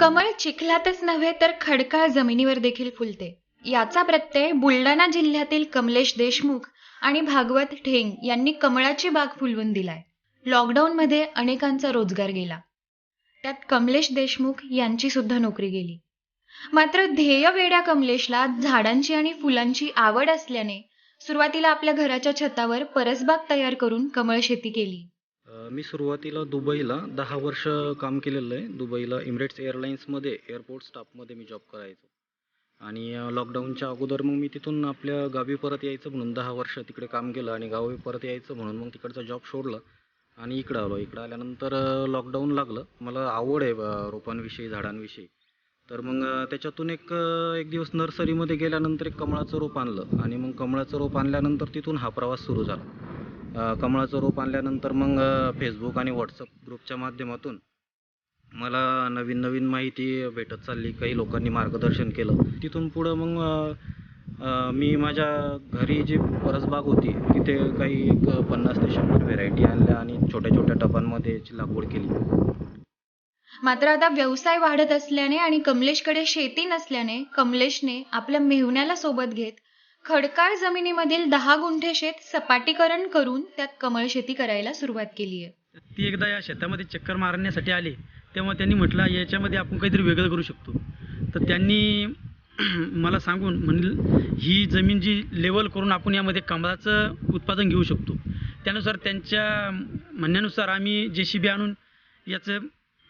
कमळ चिखलातच नव्हे तर खडकाळ जमिनीवर देखील फुलते. याचा प्रत्यय बुलढाणा जिल्ह्यातील कमलेश देशमुख आणि भागवत ठेंग यांनी कमळाची बाग फुलवून दिलाय. लॉकडाऊनमध्ये अनेकांचा रोजगार गेला. त्यात कमलेश देशमुख यांची सुद्धा नोकरी गेली. मात्र ध्येय वेड्या कमलेशला झाडांची आणि फुलांची आवड असल्याने सुरुवातीला आपल्या घराच्या छतावर परसबाग तयार करून कमळ शेती केली. मी सुरुवातीला दुबईला दहा वर्ष काम केलेलं आहे. दुबईला इमिरेट्स एअरलाईन्समध्ये एअरपोर्ट स्टाफमध्ये मी जॉब करायचो. आणि लॉकडाऊनच्या अगोदर मग मी तिथून आपल्या गावी परत यायचं म्हणून दहा वर्ष तिकडे काम केलं आणि गावी परत यायचं म्हणून मग तिकडचा जॉब सोडला आणि इकडं आलो. इकडं आल्यानंतर लॉकडाऊन लागलं. मला आवड आहे रोपांविषयी झाडांविषयी. तर मग त्याच्यातून एक एक दिवस नर्सरीमध्ये गेल्यानंतर एक कमळाचं रोप आणलं आणि मग कमळाचं रोप आणल्यानंतर तिथून हा प्रवास सुरू झाला. कमळाचं रोप आणल्यानंतर मग फेसबुक आणि व्हॉट्सअप ग्रुपच्या माध्यमातून मला नवीन नवीन माहिती भेटत चालली काही लोकांनी मार्गदर्शन केलं. तिथून पुढं मग मी माझ्या घरी जी परसबाग होती तिथे काही एक पन्नास ते शंभर व्हेरायटी आणल्या आणि छोट्या छोट्या टबांमध्ये याची लागवड केली. मात्र आता व्यवसाय वाढत असल्याने आणि कमलेशकडे शेती नसल्याने कमलेशने आपल्या मेहुण्याला सोबत घेत खडकाळ जमिनीमधील दहा गुंठे शेत सपाटीकरण करून त्यात कमळ शेती करायला सुरुवात केली आहे. ती एकदा या शेतामध्ये चक्कर मारण्यासाठी आले तेव्हा त्यांनी म्हटलं याच्यामध्ये आपण काहीतरी वेगळं करू शकतो. तर त्यांनी मला सांगून म्हण ही जमीन जी लेवल करून आपण यामध्ये कमळाचं उत्पादन घेऊ शकतो. त्यानुसार त्यांच्या म्हणण्यानुसार आम्ही जे सी बी आणून याचं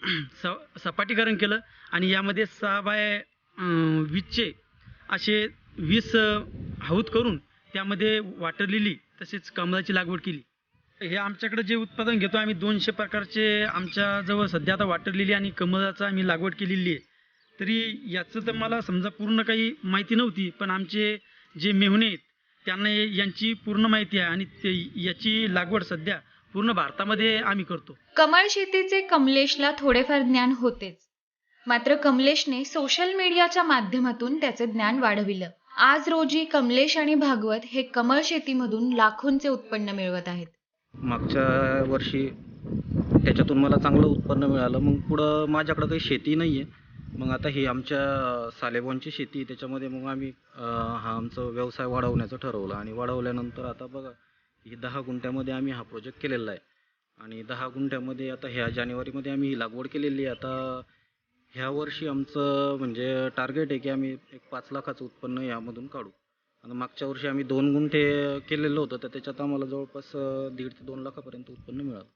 स सपाटीकरण केलं आणि यामध्ये सहा बाय वीसचे असे वीस हौद करून त्यामध्ये वाटरलेली लिली तसेच कमळाची लागवड केली. हे आमच्याकडे जे उत्पादन घेतो आम्ही दोनशे प्रकारचे आमच्याजवळ सध्या आता वाटरलेली लिली आणि कमळाचं आम्ही लागवड केलेली आहे. तरी याचं तर मला समजा पूर्ण काही माहिती नव्हती पण आमचे जे मेहुणे आहेत त्यांना यांची पूर्ण माहिती आहे आणि ते याची लागवड सध्या पूर्ण भारतामध्ये आम्ही करतो. कमळ शेतीचे कमलेशला थोडेफार ज्ञान होतेच. मात्र कमलेशने सोशल मीडियाच्या माध्यमातून त्याचे ज्ञान वाढविलं. आज रोजी कमलेश आणि भागवत हे कमळ शेतीमधून लाखोंचे उत्पन्न मिळवत आहेत. मागच्या वर्षी त्याच्यातून मला चांगलं उत्पन्न मिळालं. मग पुढं माझ्याकडं काही शेती नाही आहे मग आता ही आमच्या सालेबॉनची शेती आहे, त्याच्यामध्ये मग आम्ही अं, हा आमचा व्यवसाय वाढवण्याचं ठरवलं. आणि वाढवल्यानंतर आता बघा ही दहा गुंठ्यामध्ये आम्ही हा प्रोजेक्ट केलेला आहे. आणि दहा गुंठ्यामध्ये आता ह्या जानेवारीमध्ये आम्ही ही लागवड केलेली आहे. आता ह्या वर्षी आमचं म्हणजे टार्गेट आहे की आम्ही एक पाच लाखाचं उत्पन्न यामधून काढू. आणि मागच्या वर्षी आम्ही दोन गुंठे केलेलं होतं तर त्याच्यात आम्हाला जवळपास दीड ते दोन लाखापर्यंत उत्पन्न मिळालं.